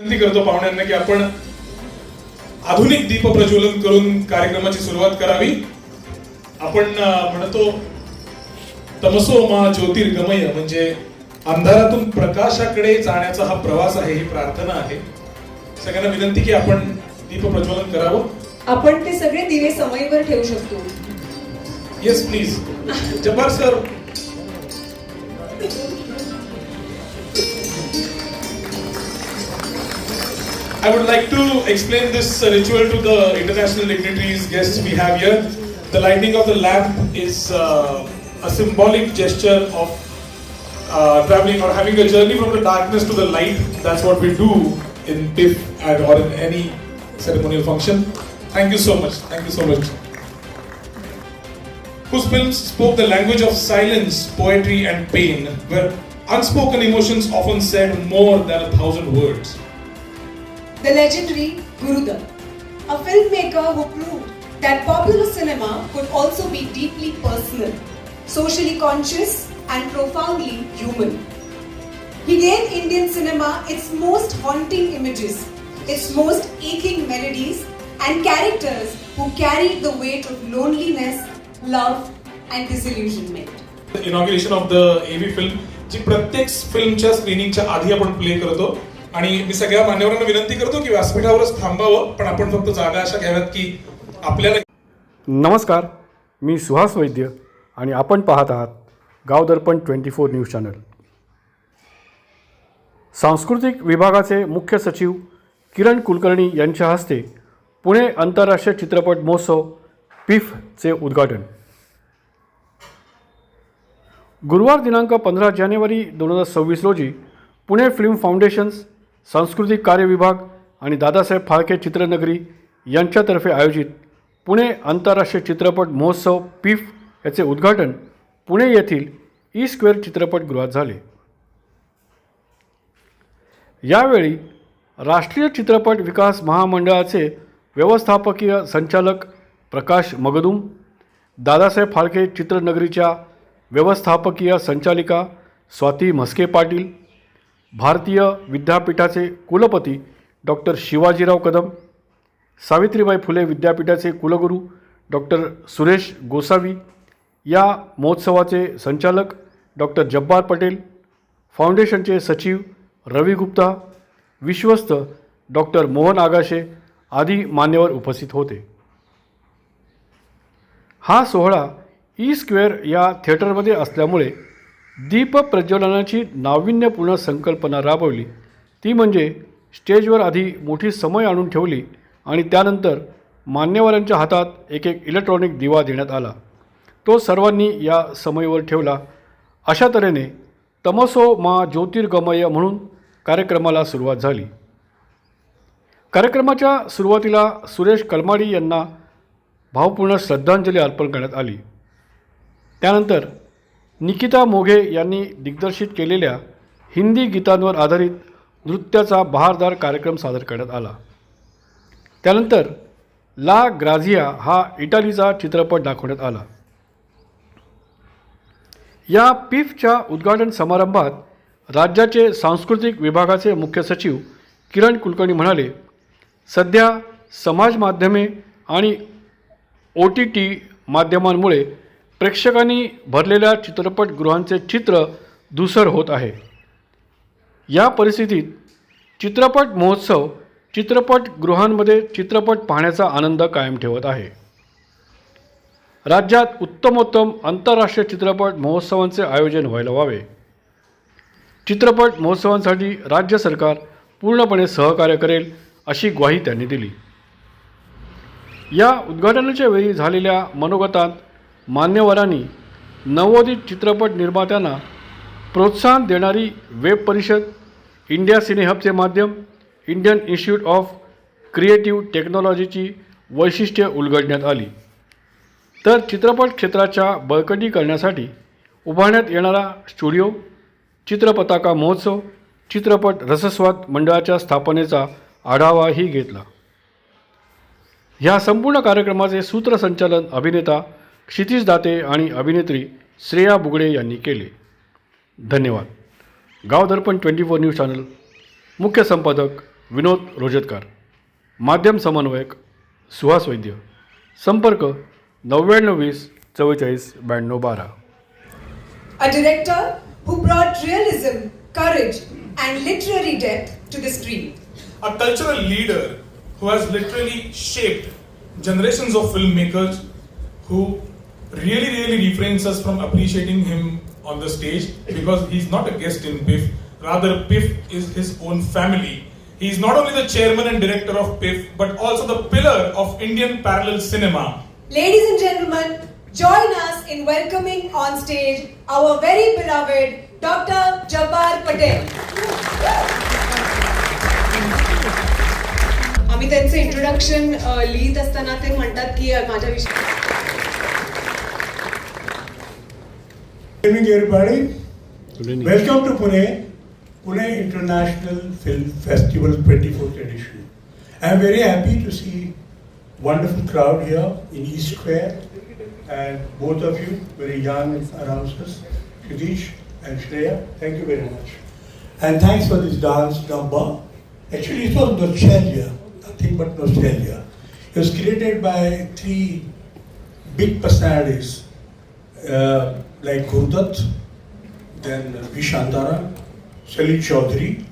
विनंती करतो पाहुण्यांना की आपण आधुनिक दीप प्रज्वलन करून कार्यक्रमाची सुरुवात करावी. आपण म्हणतो तमसो मा ज्योतिर्गमय म्हणजे अंधारातून प्रकाशाकडे जाण्याचा हा प्रवास आहे ही प्रार्थना आहे. सगळ्यांना विनंती की आपण दीप प्रज्वलन करावं. आपण ते सगळे दिवे समईवर ठेवू शकतो. Yes please Jabbar sir I would like to explain this uh, ritual to the international dignitaries, guests we have here. The lighting of the lamp is uh, a symbolic gesture of uh, traveling or having a journey from the darkness to the light. That's what we do in PIF and, or in any ceremonial function. Thank you so much. Thank you so much whose films spoke the language of silence, poetry, and pain, where unspoken emotions often said more than a thousand words The legendary Gurudutt, a filmmaker who proved that popular cinema could also be deeply personal, socially conscious, and profoundly human. He gave Indian cinema its most haunting images, its most aching melodies, and characters who carried the weight of loneliness, love, and disillusionment. Inauguration of the AV film जी प्रत्येक फिल्मच्या स्क्रीनिंगच्या आधी आपण play करतो आणि मी सगळ्या मान्यवरांना विनंती करतो की व्यासपीठावरच थांबावं पण आपण फक्त जागा अशा घ्याव्यात की आपल्याला नमस्कार मी सुहास वैद्य आणि आपण पाहत आहात Gaav Darpan twenty four news channel. सांस्कृतिक विभागाचे मुख्य सचिव किरण कुलकर्णी यांच्या हस्ते पुणे आंतरराष्ट्रीय चित्रपट महोत्सव पिफचे उद्घाटन. गुरुवार दिनांक पंधरा जानेवारी दोन हजार सव्वीस रोजी पुणे फिल्म फाउंडेशन्स सांस्कृतिक कार्य विभाग आणि दादासाहेब फाळके चित्रनगरी यांच्यातर्फे आयोजित पुणे आंतरराष्ट्रीय चित्रपट महोत्सव पिफ याचे उद्घाटन पुणे येथील ई स्क्वेअर चित्रपटगृहात झाले. यावेळी राष्ट्रीय चित्रपट विकास महामंडळाचे व्यवस्थापकीय संचालक प्रकाश मगदुम दादासाहेब फाळके चित्रनगरीच्या व्यवस्थापकीय संचालिका स्वाती म्हस्के पाटील भारतीय विद्यापीठाचे कुलपती डॉक्टर शिवाजीराव कदम सावित्रीबाई फुले विद्यापीठाचे कुलगुरू डॉक्टर सुरेश गोसावी या महोत्सवाचे संचालक डॉक्टर जब्बार पटेल फाउंडेशनचे सचिव रवी गुप्ता विश्वस्त डॉक्टर मोहन आगाशे आदी मान्यवर उपस्थित होते. हा सोहळा ई स्क्वेअर या थिएटरमध्ये असल्यामुळे दीप प्रज्वलनाची नाविन्यपूर्ण संकल्पना राबवली. ती म्हणजे स्टेजवर आधी मोठी समय आणून ठेवली आणि त्यानंतर मान्यवरांच्या हातात एक एक इलेक्ट्रॉनिक दिवा देण्यात आला. तो सर्वांनी या समयीवर ठेवला. अशा तऱ्हेने तमसो मा ज्योतिर्गमय म्हणून कार्यक्रमाला सुरुवात झाली. कार्यक्रमाच्या सुरुवातीला सुरेश कलमाडी यांना भावपूर्ण श्रद्धांजली अर्पण करण्यात आली. त्यानंतर निकिता मोघे यांनी दिग्दर्शित केलेल्या हिंदी गीतांवर आधारित नृत्याचा बहारदार कार्यक्रम सादर करण्यात आला. त्यानंतर ला ग्राझिया हा इटालीचा चित्रपट दाखवण्यात आला. या पिफच्या उद्घाटन समारंभात राज्याचे सांस्कृतिक विभागाचे मुख्य सचिव किरण कुलकर्णी म्हणाले सध्या समाज माध्यमे आणि ओ टी टी माध्यमांमुळे प्रेक्षकांनी भरलेल्या चित्रपटगृहांचे चित्र धुसर होत आहे. या परिस्थितीत चित्रपट महोत्सव चित्रपटगृहांमध्ये चित्रपट पाहण्याचा आनंद कायम ठेवत आहे. राज्यात उत्तमोत्तम आंतरराष्ट्रीय चित्रपट महोत्सवांचे आयोजन व्हायला व्हावे. चित्रपट महोत्सवांसाठी राज्य सरकार पूर्णपणे सहकार्य करेल अशी ग्वाही त्यांनी दिली. या उद्घाटनाच्या वेळी झालेल्या मनोगतात मान्यवरांनी नवोदित चित्रपट निर्मात्यांना प्रोत्साहन देणारी वेब परिषद इंडिया सिनेहबचे माध्यम इंडियन इन्स्टिट्यूट ऑफ क्रिएटिव्ह टेक्नॉलॉजीची वैशिष्ट्ये उलगडण्यात आली. तर चित्रपट क्षेत्राच्या बळकटी करण्यासाठी उभारण्यात येणारा स्टुडिओ चित्रपताका महोत्सव चित्रपट रसस्वाद मंडळाच्या स्थापनेचा आढावाही घेतला. ह्या संपूर्ण कार्यक्रमाचे सूत्रसंचालन अभिनेता क्षितिश दाते आणि अभिनेत्री श्रेया बुगडे यांनी केले. धन्यवाद. Gaavdarpan twenty four news channel. मुख्य संपादक विनोद रोजतकार. माध्यम समन्वयक सुहास वैद्य. संपर्क नव्याण्णव वीस चव्वेचाळीस ब्याण्णव बारा. A director who brought realism courage and literary death to this dream a cultural leader who has literally shaped generations of film makers who really, really refrains us from appreciating him on the stage because he's not a guest in PIF. Rather, PIF is his own family. He's not only the chairman and director of PIF, but also the pillar of Indian parallel cinema. Ladies and gentlemen, join us in welcoming on stage our very beloved Dr. Jabbar Patel. आम्ही त्यांचं introduction लिहित असताना ते म्हणतात की अ, माझ्याविषयी Good evening, everybody. Welcome to Pune, Pune International Film Festival 24th edition. I am very happy to see wonderful crowd here in East Square, and both of you, very young announcers, Kadish and Shreya. Thank you very much. And thanks for this dance number. Actually, it was nostalgia, nothing but nostalgia. It was created by three big personalities uh, like Gurdat, then V. Shantara, Salil Chaudhary,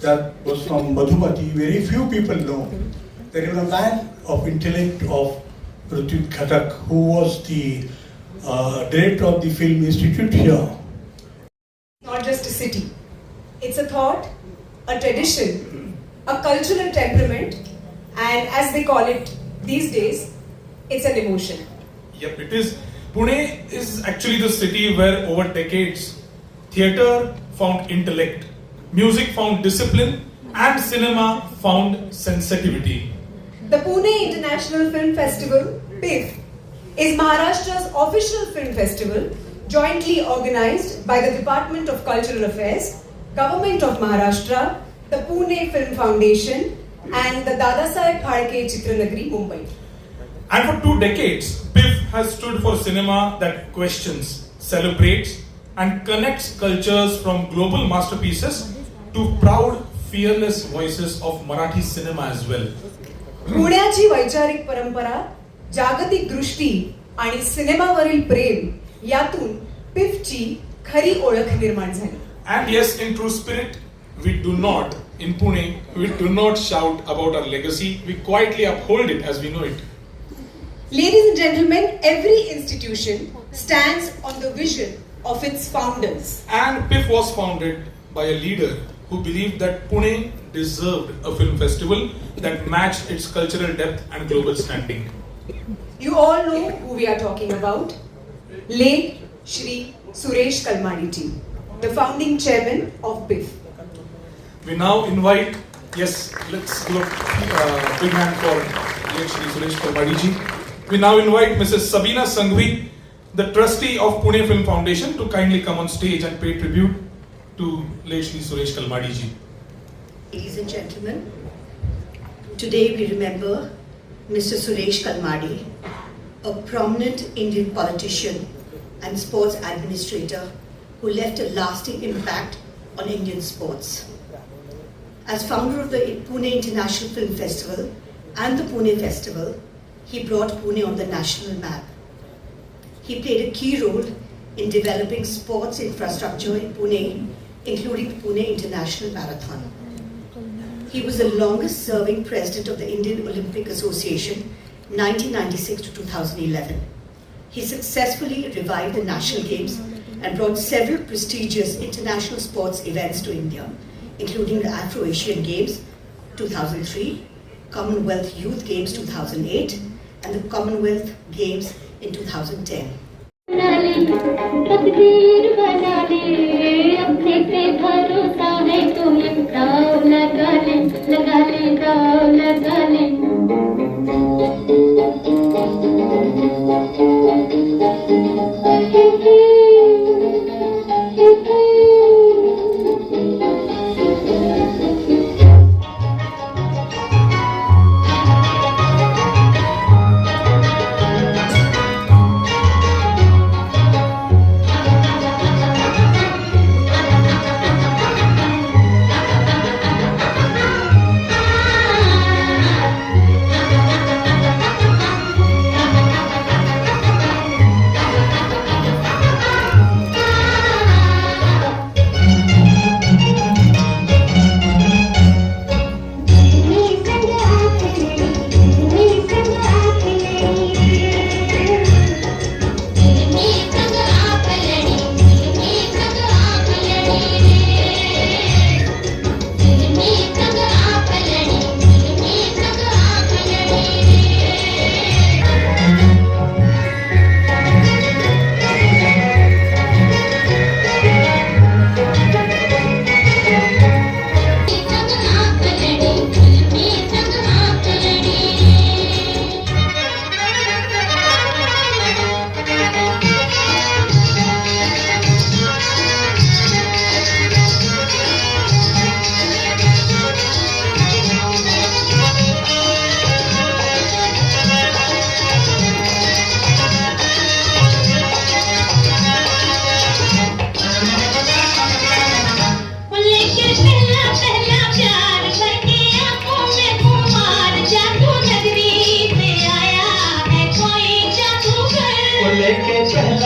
that was from Madhumati. Very few people know. There is a man of intellect of Rutik Khatak who was the uh, director of the Film Institute here. not just a city. It's a thought, a tradition, a cultural temperament, and as they call it these days, it's an emotion. Yep, it is. Pune is actually the city where over decades theatre found intellect, music found discipline, and cinema found sensitivity. The Pune International Film Festival, PIF, is Maharashtra's official film festival jointly organized by the Department of Cultural Affairs, Government of Maharashtra, the Pune Film Foundation, and the Dadasaheb Phalke Chitranagri, Mumbai. And for two decades, PIF has stood for cinema that questions, celebrates, and connects cultures from global masterpieces to proud, fearless voices of Marathi cinema as well. पुण्याची वैचारिक परंपरा जागतिक दृष्टी आणि सिनेमावरील प्रेम यातून पिफची खरी ओळख निर्माण झाली And yes, in true spirit, we do not, in Pune, we do not shout about our legacy, we quietly uphold it as we know it. Ladies and gentlemen, every institution stands on the vision of its founders. And PIF was founded by a leader who believed that Pune deserved a film festival that matched its cultural depth and global standing. You all know who we are talking about. Late Shri Suresh Kalmadiji, the founding chairman of PIF. We now invite, yes, let's give a uh, big hand for late Shri Suresh Kalmadiji. We now invite Mrs. Sabina Sangvi, the trustee of Pune Film Foundation, to kindly come on stage and pay tribute to late Shri Suresh Kalmadiji. Ladies and gentlemen, today we remember Mr. Suresh Kalmadi, a prominent Indian politician and sports administrator who left a lasting impact on Indian sports. As founder of the Pune International Film Festival and the Pune Festival, he brought Pune on the national map. He played a key role in developing sports infrastructure in Pune, including Pune International Marathon. He was the longest serving president of the Indian Olympic Association 1996 to 2011. He successfully revived the national games and brought several prestigious international sports events to India, including the Afro Asian Games 2003, Commonwealth Youth Games 2008, and the Commonwealth Games in 2010.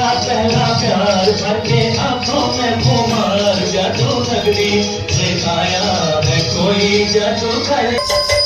तेरा पहला प्यार भर के आंखों में घुमार। जादू नगरी दिखाया है कोई जादू करे